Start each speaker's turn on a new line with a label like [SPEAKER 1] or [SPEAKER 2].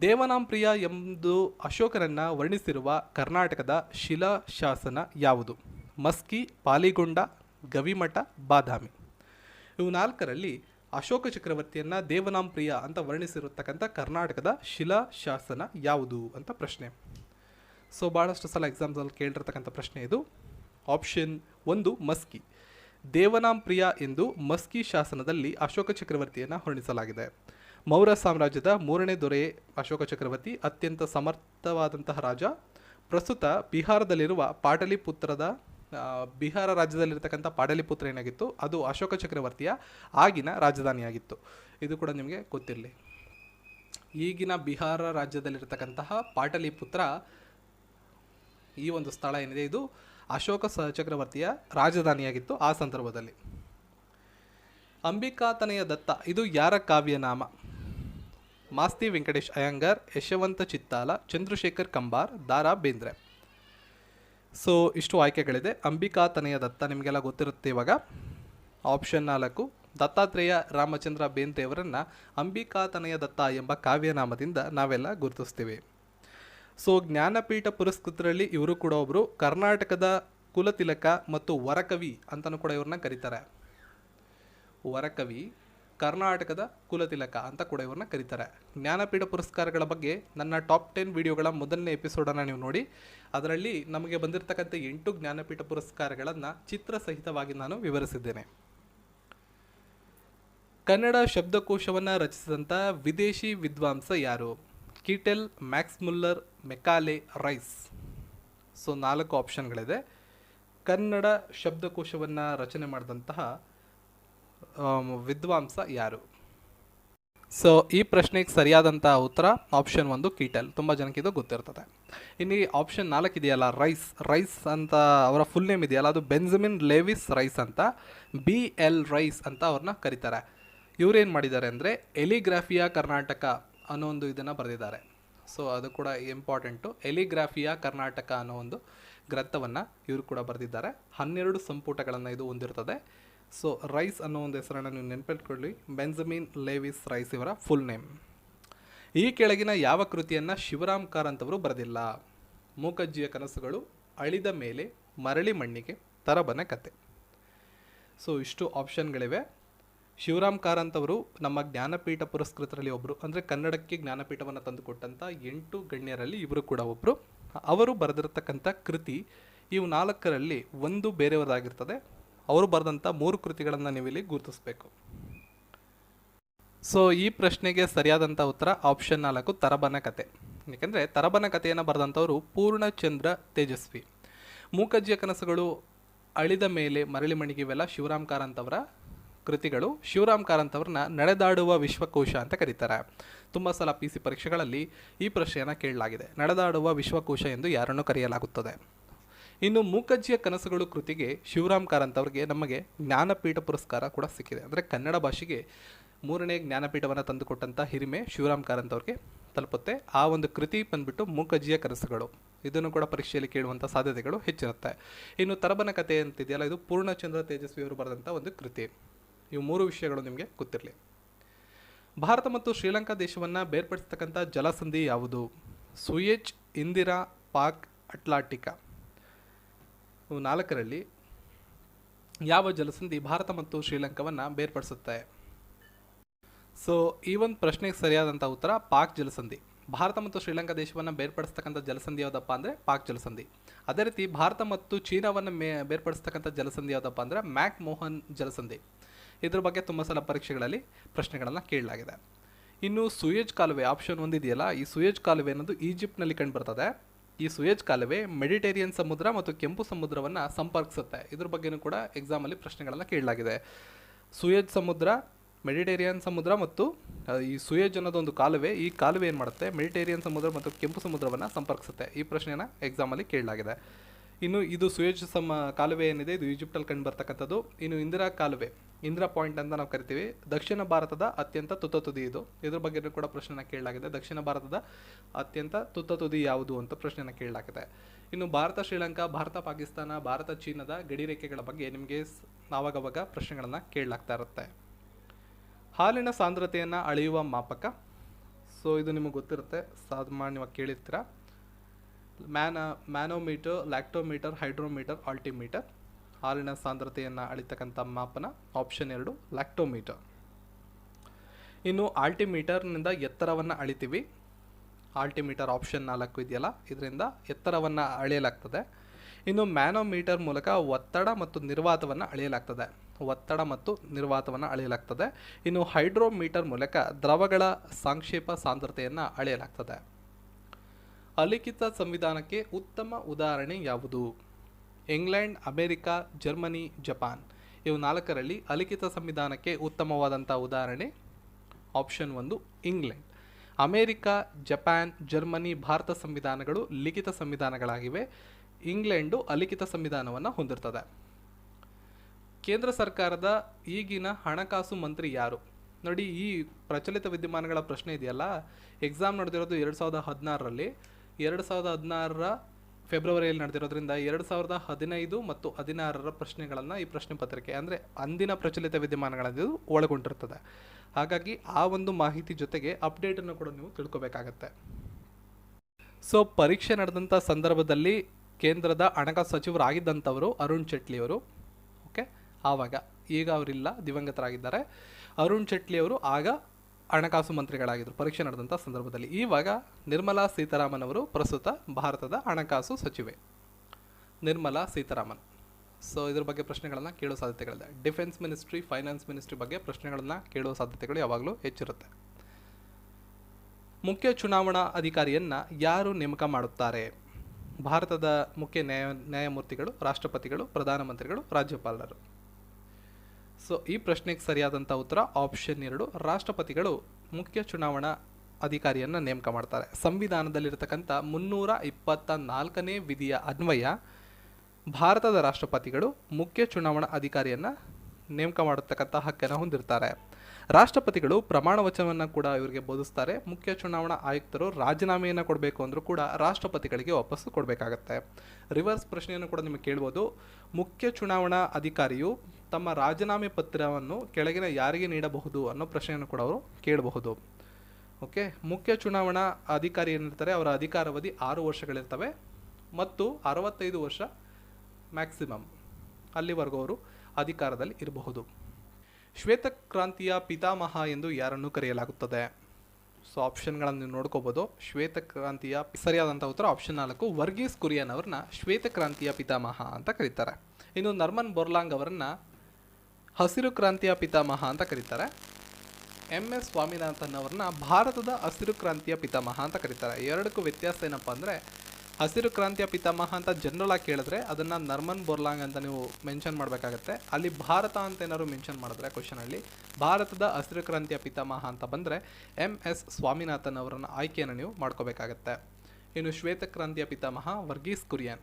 [SPEAKER 1] ದೇವನಾಂಪ್ರಿಯ ಎಂದು ಅಶೋಕರನ್ನ ವರ್ಣಿಸಿರುವ ಕರ್ನಾಟಕದ ಶಿಲಾಶಾಸನ ಯಾವುದು? ಮಸ್ಕಿ, ಪಾಲಿಗೊಂಡ, ಗವಿಮಠ, ಬಾದಾಮಿ. ಇವು ನಾಲ್ಕರಲ್ಲಿ ಅಶೋಕ ಚಕ್ರವರ್ತಿಯನ್ನ ದೇವನಾಂಪ್ರಿಯ ಅಂತ ವರ್ಣಿಸಿರತಕ್ಕಂಥ ಕರ್ನಾಟಕದ ಶಿಲಾಶಾಸನ ಯಾವುದು ಅಂತ ಪ್ರಶ್ನೆ. ಸೊ ಭಾಳಷ್ಟು ಸಲ ಎಕ್ಸಾಮ್ಸಲ್ಲಿ ಕೇಳಿರ್ತಕ್ಕಂಥ ಪ್ರಶ್ನೆ ಇದು. ಆಪ್ಷನ್ ಒಂದು, ಮಸ್ಕಿ. ದೇವನಾಂಪ್ರಿಯ ಎಂದು ಮಸ್ಕಿ ಶಾಸನದಲ್ಲಿ ಅಶೋಕ ಚಕ್ರವರ್ತಿಯನ್ನು ವರ್ಣಿಸಲಾಗಿದೆ. ಮೌರ್ಯ ಸಾಮ್ರಾಜ್ಯದ ಮೂರನೇ ದೊರೆ ಅಶೋಕ ಚಕ್ರವರ್ತಿ, ಅತ್ಯಂತ ಸಮರ್ಥವಾದಂತಹ ರಾಜ. ಪ್ರಸ್ತುತ ಬಿಹಾರದಲ್ಲಿರುವ ಪಾಟಲಿಪುತ್ರದ ಬಿಹಾರ ರಾಜ್ಯದಲ್ಲಿರ್ತಕ್ಕಂಥ ಪಾಟಲಿಪುತ್ರ ಏನಾಗಿತ್ತು? ಅದು ಅಶೋಕ ಚಕ್ರವರ್ತಿಯ ಆಗಿನ ರಾಜಧಾನಿಯಾಗಿತ್ತು. ಇದು ಕೂಡ ನಿಮಗೆ ಗೊತ್ತಿರಲಿ. ಈಗಿನ ಬಿಹಾರ ರಾಜ್ಯದಲ್ಲಿರ್ತಕ್ಕಂತಹ ಪಾಟಲಿಪುತ್ರ ಈ ಒಂದು ಸ್ಥಳ ಏನಿದೆ? ಇದು ಅಶೋಕ ಚಕ್ರವರ್ತಿಯ ರಾಜಧಾನಿಯಾಗಿತ್ತು ಆ ಸಂದರ್ಭದಲ್ಲಿ. ಅಂಬಿಕಾತನೆಯ ದತ್ತ, ಇದು ಯಾರ ಕಾವ್ಯನಾಮ ಮಾಸ್ತಿ ವೆಂಕಟೇಶ್ ಅಯ್ಯಂಗಾರ್, ಯಶವಂತ ಚಿತ್ತಾಲ, ಚಂದ್ರಶೇಖರ್ ಕಂಬಾರ್, ದಾರಾ ಬೇಂದ್ರೆ. ಸೊ ಇಷ್ಟು ಆಯ್ಕೆಗಳಿದೆ. ಅಂಬಿಕಾ ತನೆಯ ದತ್ತ ನಿಮಗೆಲ್ಲ ಗೊತ್ತಿರುತ್ತೆ ಇವಾಗ. ಆಪ್ಷನ್ ನಾಲ್ಕು, ದತ್ತಾತ್ರೇಯ ರಾಮಚಂದ್ರ ಬೇಂದ್ರೆಯವರನ್ನು ಅಂಬಿಕಾ ತನೆಯ ದತ್ತ ಎಂಬ ಕಾವ್ಯನಾಮದಿಂದ ನಾವೆಲ್ಲ ಗುರುತಿಸ್ತೀವಿ. ಸೊ ಜ್ಞಾನಪೀಠ ಪುರಸ್ಕೃತರಲ್ಲಿ ಇವರು ಕೂಡ ಒಬ್ಬರು ಕರ್ನಾಟಕದ ಕುಲತಿಲಕ ಮತ್ತು ವರಕವಿ ಅಂತಲೂ ಕೂಡ ಇವ್ರನ್ನ ಕರೀತಾರೆ. ವರಕವಿ ಕರ್ನಾಟಕದ ಕುಲತಿಲಕ ಅಂತ ಕೂಡ ಇವ್ರನ್ನ ಕರೀತಾರೆ. ಜ್ಞಾನಪೀಠ ಪುರಸ್ಕಾರಗಳ ಬಗ್ಗೆ ನನ್ನ ಟಾಪ್ ಟೆನ್ ವಿಡಿಯೋಗಳ ಮೊದಲನೇ ಎಪಿಸೋಡನ್ನು ನೀವು ನೋಡಿ. ಅದರಲ್ಲಿ ನಮಗೆ ಬಂದಿರತಕ್ಕಂಥ ಎಂಟು ಜ್ಞಾನಪೀಠ ಪುರಸ್ಕಾರಗಳನ್ನು ಚಿತ್ರ ಸಹಿತವಾಗಿ ನಾನು ವಿವರಿಸಿದ್ದೇನೆ. ಕನ್ನಡ ಶಬ್ದಕೋಶವನ್ನು ರಚಿಸಿದಂಥ ವಿದೇಶಿ ವಿದ್ವಾಂಸ ಯಾರು? Kittel Max Muller Macaulay Rice. So ನಾಲ್ಕು ಆಪ್ಷನ್ಗಳಿದೆ. ಕನ್ನಡ ಶಬ್ದಕೋಶವನ್ನು ರಚನೆ ಮಾಡಿದಂತಹ ವಿದ್ವಾಂಸ ಯಾರು? ಸೊ ಈ ಪ್ರಶ್ನೆಗೆ ಸರಿಯಾದಂಥ ಉತ್ತರ ಆಪ್ಷನ್ ಒಂದು ಕೀಟಲ್. ತುಂಬ ಜನಕ್ಕೆ ಇದು ಗೊತ್ತಿರ್ತದೆ. ಇನ್ನು ಆಪ್ಷನ್ ನಾಲ್ಕು ಇದೆಯಲ್ಲ ರೈಸ್ ರೈಸ್ ಅಂತ ಅವರ ಫುಲ್ ನೇಮ್ ಇದೆಯಲ್ಲ, ಅದು ಬೆಂಜಮಿನ್ ಲೇವಿಸ್ ರೈಸ್ ಅಂತ ಬಿ ಎಲ್ ರೈಸ್ ಅಂತ ಅವ್ರನ್ನ ಕರೀತಾರೆ. ಇವರೇನು ಮಾಡಿದ್ದಾರೆ ಅಂದರೆ ಎಲಿಗ್ರಾಫಿಯಾ ಕರ್ನಾಟಕ ಅನ್ನೋ ಒಂದು ಇದನ್ನು ಬರೆದಿದ್ದಾರೆ. ಸೊ ಅದು ಕೂಡ ಇಂಪಾರ್ಟೆಂಟು ಎಲಿಗ್ರಾಫಿಯಾ ಕರ್ನಾಟಕ ಅನ್ನೋ ಒಂದು ಗ್ರಂಥವನ್ನು ಇವರು ಕೂಡ ಬರೆದಿದ್ದಾರೆ. ಹನ್ನೆರಡು ಸಂಪುಟಗಳನ್ನು ಇದು ಹೊಂದಿರ್ತದೆ. ಸೊ ರೈಸ್ ಅನ್ನೋ ಒಂದು ಹೆಸರನ್ನು ನೀವು ನೆನಪಿಟ್ಕೊಳ್ಳಿ. ಬೆಂಜಮಿನ್ ಲೇವಿಸ್ ರೈಸ್ ಇವರ ಫುಲ್ ನೇಮ್ ಈ ಕೆಳಗಿನ ಯಾವ ಕೃತಿಯನ್ನು ಶಿವರಾಮ್ ಕಾರಂತ್ ಅವರು ಬರೆದಿಲ್ಲ. ಮೂಕಜ್ಜಿಯ ಕನಸುಗಳು ಅಳಿದ ಮೇಲೆ ಮರಳಿ ಮಣ್ಣಿಗೆ ತರಬನ ಕತೆ. ಸೊ ಇಷ್ಟು ಆಪ್ಷನ್ಗಳಿವೆ ಶಿವರಾಮ್ ಕಾರಂತ್ ಅವರು ನಮ್ಮ ಜ್ಞಾನಪೀಠ ಪುರಸ್ಕೃತರಲ್ಲಿ ಒಬ್ಬರು ಅಂದರೆ ಕನ್ನಡಕ್ಕೆ ಜ್ಞಾನಪೀಠವನ್ನು ತಂದುಕೊಟ್ಟಂಥ ಎಂಟು ಗಣ್ಯರಲ್ಲಿ ಇವರು ಕೂಡ ಒಬ್ಬರು ಅವರು ಬರೆದಿರತಕ್ಕಂಥ ಕೃತಿ ಇವು ನಾಲ್ಕರಲ್ಲಿ ಒಂದು ಬೇರೆಯವರಾಗಿರ್ತದೆ ಅವರು ಬರೆದಂಥ ಮೂರು ಕೃತಿಗಳನ್ನು ನೀವಿಲ್ಲಿ ಗುರುತಿಸಬೇಕು. ಸೊ ಈ ಪ್ರಶ್ನೆಗೆ ಸರಿಯಾದಂಥ ಉತ್ತರ ಆಪ್ಷನ್ ನಾಲ್ಕು, ತರಬನ ಕತೆ. ಏಕೆಂದರೆ ತರಬನ ಕಥೆಯನ್ನು ಬರೆದಂಥವರು ಪೂರ್ಣಚಂದ್ರ ತೇಜಸ್ವಿ. ಮೂಕಜ್ಜಿಯ ಕನಸುಗಳು ಅಳಿದ ಮೇಲೆ ಮರಳಿ ಮಣಿಗೆ ಇವೆಲ್ಲ ಶಿವರಾಮ್ ಕಾರಂತ್ ಅವರ ಕೃತಿಗಳು. ಶಿವರಾಮ್ ಕಾರಂತ್ ಅವ್ರನ್ನ ನಡೆದಾಡುವ ವಿಶ್ವಕೋಶ ಅಂತ ಕರೀತಾರೆ. ತುಂಬ ಸಲ ಪಿ ಸಿ ಪರೀಕ್ಷೆಗಳಲ್ಲಿ ಈ ಪ್ರಶ್ನೆಯನ್ನು ಕೇಳಲಾಗಿದೆ. ನಡೆದಾಡುವ ವಿಶ್ವಕೋಶ ಎಂದು ಯಾರನ್ನು ಕರೆಯಲಾಗುತ್ತದೆ. ಇನ್ನು ಮೂಕಜ್ಜಿಯ ಕನಸುಗಳು ಕೃತಿಗೆ ಶಿವರಾಮ್ ಕಾರಂತ್ ಅವರಿಗೆ ನಮಗೆ ಜ್ಞಾನಪೀಠ ಪುರಸ್ಕಾರ ಕೂಡ ಸಿಕ್ಕಿದೆ. ಅಂದರೆ ಕನ್ನಡ ಭಾಷೆಗೆ ಮೂರನೇ ಜ್ಞಾನಪೀಠವನ್ನು ತಂದುಕೊಟ್ಟಂಥ ಹಿರಿಮೆ ಶಿವರಾಮ್ ಕಾರಂತ್ ಅವ್ರಿಗೆ ತಲುಪುತ್ತೆ. ಆ ಒಂದು ಕೃತಿ ಬಂದ್ಬಿಟ್ಟು ಮೂಕಜ್ಜಿಯ ಕನಸುಗಳು. ಇದನ್ನು ಕೂಡ ಪರೀಕ್ಷೆಯಲ್ಲಿ ಕೇಳುವಂಥ ಸಾಧ್ಯತೆಗಳು ಹೆಚ್ಚಿರುತ್ತೆ. ಇನ್ನು ತರಬನ ಕಥೆ ಅಂತಿದೆಯಲ್ಲ, ಇದು ಪೂರ್ಣಚಂದ್ರ ತೇಜಸ್ವಿ ಅವರು ಬರೆದಂಥ ಒಂದು ಕೃತಿ. ಇವು ಮೂರು ವಿಷಯಗಳು ನಿಮಗೆ ಗೊತ್ತಿರಲಿ. ಭಾರತ ಮತ್ತು ಶ್ರೀಲಂಕಾ ದೇಶವನ್ನು ಬೇರ್ಪಡಿಸ್ತಕ್ಕಂಥ ಜಲಸಂಧಿ ಯಾವುದು? ಸುಯೆಜ್ ಇಂದಿರಾ ಪಾಕ್ ಅಟ್ಲಾಂಟಿಕಾ. ನಾಲ್ಕರಲ್ಲಿ ಯಾವ ಜಲಸಂಧಿ ಭಾರತ ಮತ್ತು ಶ್ರೀಲಂಕಾವನ್ನು ಬೇರ್ಪಡಿಸುತ್ತೆ? ಸೊ ಈ ಒಂದು ಪ್ರಶ್ನೆಗೆ ಸರಿಯಾದಂಥ ಉತ್ತರ ಪಾಕ್ ಜಲಸಂಧಿ. ಭಾರತ ಮತ್ತು ಶ್ರೀಲಂಕಾ ದೇಶವನ್ನು ಬೇರ್ಪಡಿಸ್ತಕ್ಕಂಥ ಜಲಸಂಧಿ ಯಾವುದಪ್ಪ ಅಂದರೆ ಪಾಕ್ ಜಲಸಂಧಿ. ಅದೇ ರೀತಿ ಭಾರತ ಮತ್ತು ಚೀನಾವನ್ನು ಮೇ ಬೇರ್ಪಡಿಸ್ತಕ್ಕಂಥ ಜಲಸಂಧಿ ಯಾವುದಪ್ಪ ಅಂದರೆ ಮ್ಯಾಕ್ ಮೋಹನ್ ಜಲಸಂಧಿ. ಇದ್ರ ಬಗ್ಗೆ ತುಂಬ ಸಲ ಪರೀಕ್ಷೆಗಳಲ್ಲಿ ಪ್ರಶ್ನೆಗಳನ್ನು ಕೇಳಲಾಗಿದೆ. ಇನ್ನು ಸುಯೇಜ್ ಕಾಲುವೆ ಆಪ್ಷನ್ ಒಂದಿದೆಯಲ್ಲ, ಈ ಸುಯೇಜ್ ಕಾಲುವೆ ಅನ್ನೋದು ಈಜಿಪ್ಟ್ನಲ್ಲಿ ಕಂಡುಬರ್ತದೆ ಈ ಸುಯೇಜ್ ಕಾಲುವೆ ಮೆಡಿಟೇರಿಯನ್ ಸಮುದ್ರ ಮತ್ತು ಕೆಂಪು ಸಮುದ್ರವನ್ನು ಸಂಪರ್ಕಿಸುತ್ತೆ. ಇದ್ರ ಬಗ್ಗೆನೂ ಕೂಡ ಎಕ್ಸಾಮಲ್ಲಿ ಪ್ರಶ್ನೆಗಳನ್ನು ಕೇಳಲಾಗಿದೆ. ಸುಯೇಜ್ ಸಮುದ್ರ, ಮೆಡಿಟೇರಿಯನ್ ಸಮುದ್ರ ಮತ್ತು ಈ ಸುಯೇಜ್ ಅನ್ನೋದೊಂದು ಕಾಲುವೆ. ಈ ಕಾಲುವೆ ಏನು ಮಾಡುತ್ತೆ? ಮೆಡಿಟೇರಿಯನ್ ಸಮುದ್ರ ಮತ್ತು ಕೆಂಪು ಸಮುದ್ರವನ್ನು ಸಂಪರ್ಕಿಸುತ್ತೆ. ಈ ಪ್ರಶ್ನೆನ ಎಕ್ಸಾಮಲ್ಲಿ ಕೇಳಲಾಗಿದೆ. ಇನ್ನು ಇದು ಸುಯೇಜ್ ಸಮ ಕಾಲುವೆ ಏನಿದೆ, ಇದು ಈಜಿಪ್ಟಲ್ಲಿ ಕಂಡು ಬರ್ತಕ್ಕಂಥದ್ದು ಇನ್ನು ಇಂದಿರಾ ಕಾಲುವೆ, ಇಂದಿರಾ ಪಾಯಿಂಟ್ ಅಂತ ನಾವು ಕರಿತೀವಿ. ದಕ್ಷಿಣ ಭಾರತದ ಅತ್ಯಂತ ತುತ್ತ ತುದಿ ಇದು. ಇದ್ರ ಬಗ್ಗೆನೂ ಕೂಡ ಪ್ರಶ್ನೆನ ಕೇಳಲಾಗಿದೆ. ದಕ್ಷಿಣ ಭಾರತದ ಅತ್ಯಂತ ತುತ್ತ ತುದಿ ಯಾವುದು ಅಂತ ಪ್ರಶ್ನೆನ ಕೇಳಲಾಗಿದೆ. ಇನ್ನು ಭಾರತ, ಶ್ರೀಲಂಕಾ, ಭಾರತ, ಪಾಕಿಸ್ತಾನ, ಭಾರತ, ಚೀನಾದ ಗಡಿ ರೇಖೆಗಳ ಬಗ್ಗೆ ನಿಮಗೆ ಆವಾಗವಾಗ ಪ್ರಶ್ನೆಗಳನ್ನು ಕೇಳಲಾಗ್ತಾ ಇರುತ್ತೆ. ಹಾಲಿನ ಸಾಂದ್ರತೆಯನ್ನು ಅಳೆಯುವ ಮಾಪಕ. ಸೊ ಇದು ನಿಮಗೆ ಗೊತ್ತಿರುತ್ತೆ. ಸಾಮಾನ್ಯವಾಗಿ ಕೇಳಿರ್ತೀರ? ಮ್ಯಾನ, ಮ್ಯಾನೋಮೀಟರ್, ಲ್ಯಾಕ್ಟೋಮೀಟರ್, ಹೈಡ್ರೋಮೀಟರ್, ಆಲ್ಟಿಮೀಟರ್. ಹಾಲಿನ ಸಾಂದ್ರತೆಯನ್ನು ಅಳಿತಕ್ಕಂಥ ಮಾಪನ ಆಪ್ಷನ್ ಎರಡು, ಲ್ಯಾಕ್ಟೋಮೀಟರ್. ಇನ್ನು ಆಲ್ಟಿಮೀಟರ್ನಿಂದ ಎತ್ತರವನ್ನು ಅಳಿತೀವಿ. ಆಲ್ಟಿಮೀಟರ್ ಆಪ್ಷನ್ ನಾಲ್ಕು ಇದೆಯಲ್ಲ, ಇದರಿಂದ ಎತ್ತರವನ್ನು ಅಳೆಯಲಾಗ್ತದೆ. ಇನ್ನು ಮ್ಯಾನೋಮೀಟರ್ ಮೂಲಕ ಒತ್ತಡ ಮತ್ತು ನಿರ್ವಾತವನ್ನು ಅಳೆಯಲಾಗ್ತದೆ. ಒತ್ತಡ ಮತ್ತು ನಿರ್ವಾತವನ್ನು ಅಳೆಯಲಾಗ್ತದೆ. ಇನ್ನು ಹೈಡ್ರೋಮೀಟರ್ ಮೂಲಕ ದ್ರವಗಳ ಸಾಂಕ್ಷೇಪ ಸಾಂದ್ರತೆಯನ್ನು ಅಳೆಯಲಾಗ್ತದೆ. ಅಲಿಖಿತ ಸಂವಿಧಾನಕ್ಕೆ ಉತ್ತಮ ಉದಾಹರಣೆ ಯಾವುದು? England, America, Germany, Japan. ಇವು ನಾಲ್ಕರಲ್ಲಿ ಅಲಿಖಿತ ಸಂವಿಧಾನಕ್ಕೆ ಉತ್ತಮವಾದಂಥ ಉದಾಹರಣೆ. ಆಪ್ಷನ್ ಒಂದು, England. America, Japan, Germany, Bharat ಸಂವಿಧಾನಗಳು ಲಿಖಿತ ಸಂವಿಧಾನಗಳಾಗಿವೆ. ಇಂಗ್ಲೆಂಡು ಅಲಿಖಿತ ಸಂವಿಧಾನವನ್ನು ಹೊಂದಿರ್ತದೆ. ಕೇಂದ್ರ ಸರ್ಕಾರದ ಈಗಿನ ಹಣಕಾಸು ಮಂತ್ರಿ ಯಾರು? ನೋಡಿ, ಈ ಪ್ರಚಲಿತ ವಿದ್ಯಮಾನಗಳ ಪ್ರಶ್ನೆ ಇದೆಯಲ್ಲ? ಎಕ್ಸಾಮ್ ನಡೆದಿರೋದು ಎರಡು ಸಾವಿರದ ಹದಿನಾರರಲ್ಲಿ. ಎರಡು ಸಾವಿರದ ಹದಿನಾರರ ಫೆಬ್ರವರಿಯಲ್ಲಿ ನಡೆದಿರೋದ್ರಿಂದ ಎರಡು ಸಾವಿರದ ಹದಿನೈದು ಮತ್ತು ಹದಿನಾರರ ಪ್ರಶ್ನೆಗಳನ್ನು ಈ ಪ್ರಶ್ನೆ ಪತ್ರಿಕೆ, ಅಂದರೆ ಅಂದಿನ ಪ್ರಚಲಿತ ವಿದ್ಯಮಾನಗಳನ್ನು ಒಳಗೊಂಡಿರ್ತದೆ. ಹಾಗಾಗಿ ಆ ಒಂದು ಮಾಹಿತಿ ಜೊತೆಗೆ ಅಪ್ಡೇಟನ್ನು ಕೂಡ ನೀವು ತಿಳ್ಕೊಬೇಕಾಗತ್ತೆ. ಸೊ ಪರೀಕ್ಷೆ ನಡೆದಂಥ ಸಂದರ್ಭದಲ್ಲಿ ಕೇಂದ್ರದ ಹಣಕಾಸು ಸಚಿವರಾಗಿದ್ದಂಥವರು ಅರುಣ್ ಜೇಟ್ಲಿಯವರು ಓಕೆ ಆವಾಗ ಈಗ ಅವರಿಲ್ಲ, ದಿವಂಗತರಾಗಿದ್ದಾರೆ. ಅರುಣ್ ಜೇಟ್ಲಿಯವರು ಆಗ ಹಣಕಾಸು ಮಂತ್ರಿಗಳಾಗಿದ್ದರು ಪರೀಕ್ಷೆ ನಡೆದಂಥ ಸಂದರ್ಭದಲ್ಲಿ ಇವಾಗ ನಿರ್ಮಲಾ ಸೀತಾರಾಮನ್ ಅವರು ಪ್ರಸ್ತುತ ಭಾರತದ ಹಣಕಾಸು ಸಚಿವೆ. ನಿರ್ಮಲಾ ಸೀತಾರಾಮನ್. ಸೊ ಇದ್ರ ಬಗ್ಗೆ ಪ್ರಶ್ನೆಗಳನ್ನು ಕೇಳೋ ಸಾಧ್ಯತೆಗಳಿದೆ. ಡಿಫೆನ್ಸ್ ಮಿನಿಸ್ಟ್ರಿ ಫೈನಾನ್ಸ್ ಮಿನಿಸ್ಟ್ರಿ ಬಗ್ಗೆ ಪ್ರಶ್ನೆಗಳನ್ನು ಕೇಳುವ ಸಾಧ್ಯತೆಗಳು ಯಾವಾಗಲೂ ಹೆಚ್ಚಿರುತ್ತೆ. ಮುಖ್ಯ ಚುನಾವಣಾ ಅಧಿಕಾರಿಯನ್ನು ಯಾರು ನೇಮಕ ಮಾಡುತ್ತಾರೆ? ಭಾರತದ ಮುಖ್ಯ ನ್ಯಾಯ, ನ್ಯಾಯಮೂರ್ತಿಗಳು, ರಾಷ್ಟ್ರಪತಿಗಳು, ಪ್ರಧಾನಮಂತ್ರಿಗಳು, ರಾಜ್ಯಪಾಲರು. ಸೊ ಈ ಪ್ರಶ್ನೆಗೆ ಸರಿಯಾದಂಥ ಉತ್ತರ ಆಪ್ಷನ್ ಎರಡು. ರಾಷ್ಟ್ರಪತಿಗಳು ಮುಖ್ಯ ಚುನಾವಣಾ ಅಧಿಕಾರಿಯನ್ನು ನೇಮಕ ಮಾಡ್ತಾರೆ. ಸಂವಿಧಾನದಲ್ಲಿರತಕ್ಕಂಥ ಮುನ್ನೂರ ಇಪ್ಪತ್ತ ನಾಲ್ಕನೇ ವಿಧಿಯ ಅನ್ವಯ ಭಾರತದ ರಾಷ್ಟ್ರಪತಿಗಳು ಮುಖ್ಯ ಚುನಾವಣಾ ಅಧಿಕಾರಿಯನ್ನು ನೇಮಕ ಮಾಡತಕ್ಕಂಥ ಹಕ್ಕನ್ನು ಹೊಂದಿರ್ತಾರೆ. ರಾಷ್ಟ್ರಪತಿಗಳು ಪ್ರಮಾಣ ವಚನವನ್ನು ಕೂಡ ಇವರಿಗೆ ಬೋಧಿಸ್ತಾರೆ. ಮುಖ್ಯ ಚುನಾವಣಾ ಆಯುಕ್ತರು ರಾಜೀನಾಮೆಯನ್ನು ಕೊಡಬೇಕು ಅಂದರೂ ಕೂಡ ರಾಷ್ಟ್ರಪತಿಗಳಿಗೆ ವಾಪಸ್ಸು ಕೊಡಬೇಕಾಗತ್ತೆ. ರಿವರ್ಸ್ ಪ್ರಶ್ನೆಯನ್ನು ಕೂಡ ನಿಮಗೆ ಕೇಳ್ಬೋದು. ಮುಖ್ಯ ಚುನಾವಣಾ ಅಧಿಕಾರಿಯು ತಮ್ಮ ರಾಜೀನಾಮೆ ಪತ್ರವನ್ನು ಕೆಳಗಿನ ಯಾರಿಗೆ ನೀಡಬಹುದು ಅನ್ನೋ ಪ್ರಶ್ನೆಯನ್ನು ಕೂಡ ಅವರು ಕೇಳಬಹುದು. ಓಕೆ? ಮುಖ್ಯ ಚುನಾವಣಾ ಅಧಿಕಾರಿ ಏನಿರ್ತಾರೆ, ಅವರ ಅಧಿಕಾರಾವಧಿ ಆರು ವರ್ಷಗಳಿರ್ತವೆ ಮತ್ತು ಅರವತ್ತೈದು ವರ್ಷ ಮ್ಯಾಕ್ಸಿಮಮ್ ಅಲ್ಲಿವರೆಗೂ ಅವರು ಅಧಿಕಾರದಲ್ಲಿ ಇರಬಹುದು. ಶ್ವೇತಕ್ರಾಂತಿಯ ಪಿತಾಮಹ ಎಂದು ಯಾರನ್ನು ಕರೆಯಲಾಗುತ್ತದೆ? ಸೊ ಆಪ್ಷನ್ಗಳನ್ನು ನೀವು ನೋಡ್ಕೋಬೋದು. ಶ್ವೇತಕ್ರಾಂತಿಯ ಸರಿಯಾದಂಥ ಉತ್ತರ ಆಪ್ಷನ್ ನಾಲ್ಕು, ವರ್ಗೀಸ್ ಕುರಿಯನ್ ಅವ್ರನ್ನ ಶ್ವೇತಕ್ರಾಂತಿಯ ಪಿತಾಮಹ ಅಂತ ಕರೀತಾರೆ. ಇನ್ನು ನರ್ಮನ್ ಬೊರ್ಲಾಂಗ್ ಅವರನ್ನ ಹಸಿರು ಕ್ರಾಂತಿಯ ಪಿತಾಮಹ ಅಂತ ಕರೀತಾರೆ. ಎಂ ಎಸ್ ಸ್ವಾಮಿನಾಥನ್ ಅವ್ರನ್ನ ಭಾರತದ ಹಸಿರು ಕ್ರಾಂತಿಯ ಪಿತಾಮಹ ಅಂತ ಕರೀತಾರೆ. ಎರಡಕ್ಕೂ ವ್ಯತ್ಯಾಸ ಏನಪ್ಪ ಅಂದರೆ ಹಸಿರು ಕ್ರಾಂತಿಯ ಪಿತಾಮಹ ಅಂತ ಜನರಲ್ ಆಗಿ ಕೇಳಿದ್ರೆ ಅದನ್ನು ನರ್ಮನ್ ಬೋರ್ಲಾಂಗ್ ಅಂತ ನೀವು ಮೆನ್ಷನ್ ಮಾಡಬೇಕಾಗತ್ತೆ. ಅಲ್ಲಿ ಭಾರತ ಅಂತ ಏನಾದ್ರು ಮೆನ್ಷನ್ ಮಾಡಿದ್ರೆ ಕ್ವಶನಲ್ಲಿ ಭಾರತದ ಹಸಿರು ಕ್ರಾಂತಿಯ ಪಿತಾಮಹ ಅಂತ ಬಂದರೆ ಎಂ ಎಸ್ ಸ್ವಾಮಿನಾಥನ್ ಅವರನ್ನ ಆಯ್ಕೆಯನ್ನು ನೀವು ಮಾಡ್ಕೋಬೇಕಾಗತ್ತೆ. ಇನ್ನು ಶ್ವೇತಕ್ರಾಂತಿಯ ಪಿತಾಮಹ ವರ್ಗೀಸ್ ಕುರಿಯನ್.